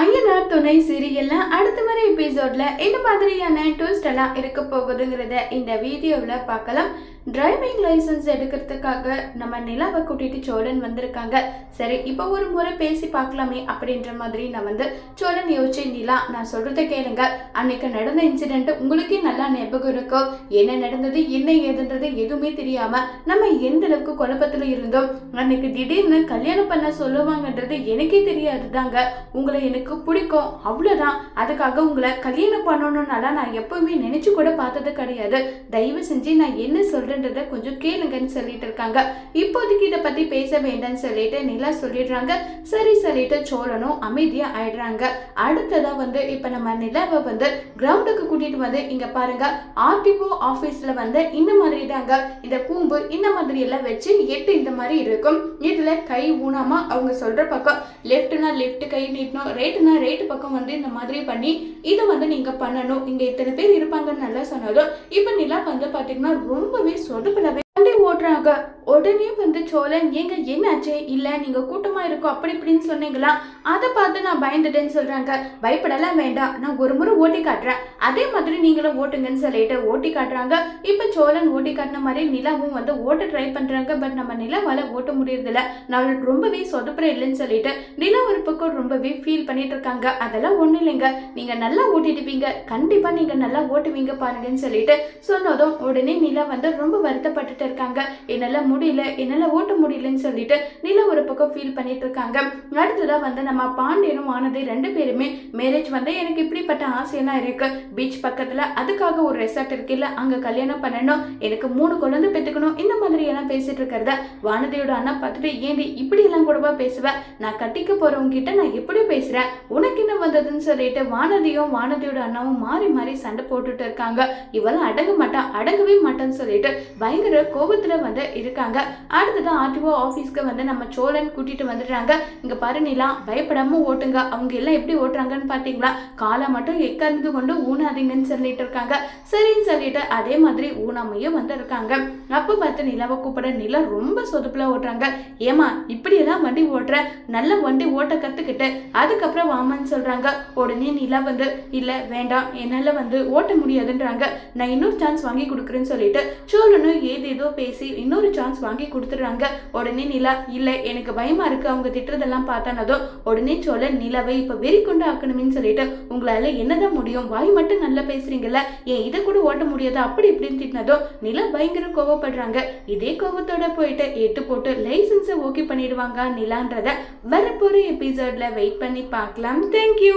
ஐயனார் துணை சீரியல்ல அடுத்த வர எபிசோட்ல என்ன மாதிரியான ட்விஸ்ட் எல்லாம் இருக்க போகுதுங்கிறத இந்த வீடியோவில் பார்க்கலாம். டிரைவிங் லைசன்ஸ் எடுக்கிறதுக்காக நம்ம நிலாவை கூட்டிட்டு சோழன் வந்திருக்காங்க. சரி இப்போ ஒரு முறை பேசி பார்க்கலாமே அப்படின்ற மாதிரி நான் வந்து சோழன் யோசிச்சு நிலா நான் சொல்றதை கேளுங்க. அன்னைக்கு நடந்த இன்சிடென்ட் உங்களுக்கே நல்லா ஞாபகம் இருக்கும். என்ன நடந்தது என்ன ஏதுன்றது எதுவுமே தெரியாம நம்ம எந்த அளவுக்கு குழப்பத்துல இருந்தோம். அன்னைக்கு திடீர்னு கல்யாணம் பண்ண சொல்லுவாங்கன்றது எனக்கே தெரியாது தாங்க உங்களை எனக்கு பிடிக்கும். அவ்வளோதான் அதுக்காக உங்களை கல்யாணம் பண்ணணுன்னாலாம் நான் எப்பவுமே நினைச்சு கூட பார்த்தது கிடையாது. தயவு செஞ்சு நான் என்ன சொல்றேன்றத கொஞ்சம் கேளுங்கன்னு சொல்லிட்டு இருக்காங்க. இப்போதைக்கு இதை பத்தி பேச வேண்டாம்னு சொல்லிட்டு நிலா சொல்லிடுறாங்க. சரி சொல்லிட்டு சோழனும் அமைதியா ஆயிடுறாங்க. அடுத்ததா வந்து இப்ப நம்ம நிலாவை வந்து கிரவுண்டுக்கு கூட்டிட்டு வந்து இங்க பாருங்க. ஆர்டிஓ ஆபீஸ்ல வந்து இந்த மாதிரி தாங்க. இந்த கூம்பு இந்த மாதிரி எல்லாம் வச்சு எட்டு இந்த மாதிரி இருக்கும். இதுல கை ஊனாம அவங்க சொல்ற பக்கம் லெஃப்ட்னா லெஃப்ட் கை நீட்டணும் ரைட்னா ரைட் பக்கம் வந்து இந்த மாதிரி பண்ணி இதை வந்து நீங்க பண்ணணும். இங்க இத்தனை பேர் இருப்பாங்கன்னு நல்லா சொன்னதும் இப்ப நிலா வந்து பாத்தீங்கன்னா ரொம்பவே சொதுப்பிடவே வண்டி ஓட்டுறாங்க. உடனே வந்து சோழன் ஏங்க என்னாச்சு? இல்ல நீங்க கூட்டமா இருக்கும். அப்படி இப்படின்னு சொன்னீங்களா? அதை பார்த்து நான் பயந்துட்டேன்னு சொல்கிறாங்க பயப்படலாம் வேண்டாம். நான் ஒரு முறை ஓட்டி காட்டுறேன். அதே மாதிரி நீங்களும் ஓட்டுங்கன்னு சொல்லிட்டு ஓட்டி காட்டுறாங்க. இப்போ சோழன் ஓட்டி காட்டின மாதிரி நிலாவும் வந்து ஓட்ட ட்ரை பண்ணுறாங்க பட் நம்ம நிலாவால் ஓட்ட முடியறதில்ல. நான் ரொம்பவே சொதப்புற இல்லைன்னு சொல்லிட்டு நிலா ஒரு பக்கம் ரொம்பவே ஃபீல் பண்ணிட்டு இருக்காங்க. அதெல்லாம் ஒன்றும் இல்லைங்க. நீங்கள் நல்லா ஓட்டிட்டுப்பீங்க கண்டிப்பாக நீங்கள் நல்லா ஓட்டுவீங்க பாருங்கன்னு சொல்லிட்டு சொன்னதும் உடனே நிலா வந்து ரொம்ப வருத்தப்பட்டுட்டு இருக்காங்க. என்னால் முடியல. என்னால் ஓட்ட முடியலன்னு சொல்லிட்டு நிலா ஒரு பக்கம் ஃபீல் பண்ணிட்டு இருக்காங்க. அடுத்ததா வந்து நம்ம பாண்டியனும் ஆனது ரெண்டு பேருமே மேரேஜ் வந்து எனக்கு இப்படிப்பட்ட ஆசையெல்லாம் இருக்கு. பீச் பக்கத்தில் அதுக்காக ஒரு ரெசார்ட் இருக்குல்ல அங்கே கல்யாணம் பண்ணணும். எனக்கு மூணு குழந்தை பெற்றுக்கணும் இந்த மாதிரி எல்லாம் பேசிட்டு இருக்கிறத வானதியோட அண்ணா பார்த்துட்டு ஏண்டி இப்படி எல்லாம் கூடவா பேசுவேன் நான் கட்டிக்க போறவங்க கிட்ட நான் எப்படி பேசுறேன். உனக்கு என்ன வந்ததுன்னு சொல்லிட்டு வானதியும் வானதியோட அண்ணாவும் மாறி மாறி சண்டை போட்டுட்டு இருக்காங்க. இவெல்லாம் அடங்க மாட்டான் அடங்கவே மாட்டான்னு சொல்லிட்டு பயங்கர கோபத்துல வந்து இருக்காங்க. அடுத்ததான் ஆர்டிஓ ஆஃபீஸ்க்கு வந்து நம்ம சோழன் கூட்டிட்டு வந்துடுறாங்க. இங்க பாரு நிலா பயப்படாமல் ஓட்டுங்க. அவங்க எல்லாம் எப்படி ஓட்டுறாங்கன்னு பார்த்தீங்களா காலை மட்டும் எக்கறிந்து கொண்டு ஊனாதீங்கன்னு சொல்லிட்டு இருக்காங்க. சரின்னு சொல்லிட்டு அதே மாதிரி ஊனாமையும் வந்து இருக்காங்க. அப்போ பார்த்து நிலாவை கூப்பிட நிலா ரொம்ப சொதுப்பில் ஓட்டுறாங்க. ஏமா இப்படியெல்லாம் வண்டி ஓட்டுற? நல்ல வண்டி ஓட்ட கற்றுக்கிட்டு அதுக்கப்புறம் வாமான்னு சொல்கிறாங்க உடனே நிலா வந்து இல்லை வேண்டாம். என்னால் வந்து ஓட்ட முடியாதுன்றாங்க. நான் இன்னொரு சான்ஸ் வாங்கி கொடுக்குறேன்னு சொல்லிட்டு சோழனும் ஏதேதோ பேசி இன்னொரு சான்ஸ் வாங்கி கொடுத்துட்றாங்க. உடனே நிலா இல்லை எனக்கு பயமாக இருக்கு. அவங்க திட்டுறதெல்லாம் பார்த்தானதும் உடனே சோழன் நிலவை இப்ப வெறி கொண்டு ஆக்கணும்னு சொல்லிட்டு உங்களால என்னதான் முடியும்? வாய் மட்டும் நல்லா பேசுறீங்கல்ல? ஏன் இதை கூட ஓட்ட முடியாது? அப்படி இப்படின்னு திட்டினதோ? நிலா பயங்கர கோவப்படுறாங்க. இதே கோவத்தோட போயிட்டு எட்டு போட்டு லைசன்ஸை ஓகே பண்ணிடுவாங்க நிலான்றத வரப்போற எபிசோட்ல வெயிட் பண்ணி பார்க்கலாம். தேங்க்யூ